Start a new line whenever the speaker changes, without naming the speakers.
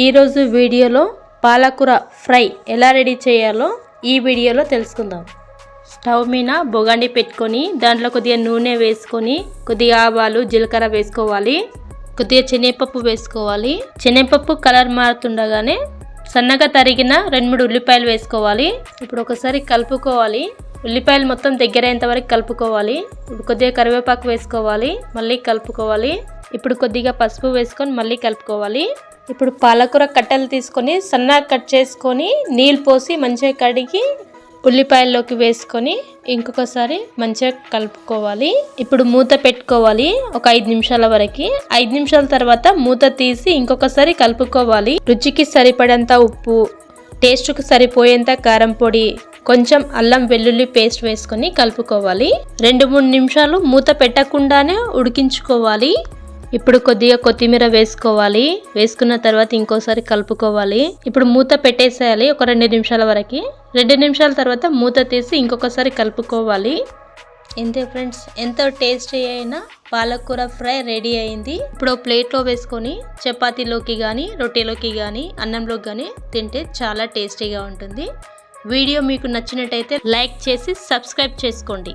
ఈరోజు వీడియోలో పాలకూర ఫ్రై ఎలా రెడీ చేయాలో ఈ వీడియోలో తెలుసుకుందాం. స్టవ్ మీద బొగాండి పెట్టుకొని దాంట్లో కొద్దిగా నూనె వేసుకొని కొద్దిగా ఆవాలు జీలకర్ర వేసుకోవాలి. కొద్దిగా శనగపప్పు వేసుకోవాలి. శనగపప్పు కలర్ మారుతుండగానే సన్నగా తరిగిన రెండు మూడు ఉల్లిపాయలు వేసుకోవాలి. ఇప్పుడు ఒకసారి కలుపుకోవాలి. ఉల్లిపాయలు మొత్తం దగ్గరైనంత వరకు కలుపుకోవాలి. ఇప్పుడు కొద్దిగా కరివేపాకు వేసుకోవాలి. మళ్ళీ కలుపుకోవాలి. ఇప్పుడు కొద్దిగా పసుపు వేసుకొని మళ్ళీ కలుపుకోవాలి. ఇప్పుడు పాలకూర కట్టెలు తీసుకొని సన్నగా కట్ చేసుకొని నీళ్ళు పోసి మంచిగా కడిగి ఉల్లిపాయల్లోకి వేసుకొని ఇంకొకసారి మంచిగా కలుపుకోవాలి. ఇప్పుడు మూత పెట్టుకోవాలి ఒక ఐదు నిమిషాల వరకు. ఐదు నిమిషాల తర్వాత మూత తీసి ఇంకొకసారి కలుపుకోవాలి. రుచికి సరిపడంత ఉప్పు టేస్ట్కు సరిపోయేంత కారం పొడి కొంచెం అల్లం వెల్లుల్లి పేస్ట్ వేసుకొని కలుపుకోవాలి. రెండు మూడు నిమిషాలు మూత పెట్టకుండానే ఉడికించుకోవాలి. ఇప్పుడు కొద్దిగా కొత్తిమీర వేసుకోవాలి. వేసుకున్న తర్వాత ఇంకోసారి కలుపుకోవాలి. ఇప్పుడు మూత పెట్టేసేయాలి ఒక రెండు నిమిషాల వరకు. రెండు నిమిషాల తర్వాత మూత తీసి ఇంకొకసారి కలుపుకోవాలి. ఎంతే ఫ్రెండ్స్ ఎంతో టేస్టీ అయిన పాలకూర ఫ్రై రెడీ అయింది. ఇప్పుడు ప్లేట్లో వేసుకొని చపాతీలోకి కానీ రొట్టెలోకి కానీ అన్నంలోకి కానీ తింటే చాలా టేస్టీగా ఉంటుంది. వీడియో మీకు నచ్చినట్టయితే లైక్ చేసి సబ్స్క్రైబ్ చేసుకోండి.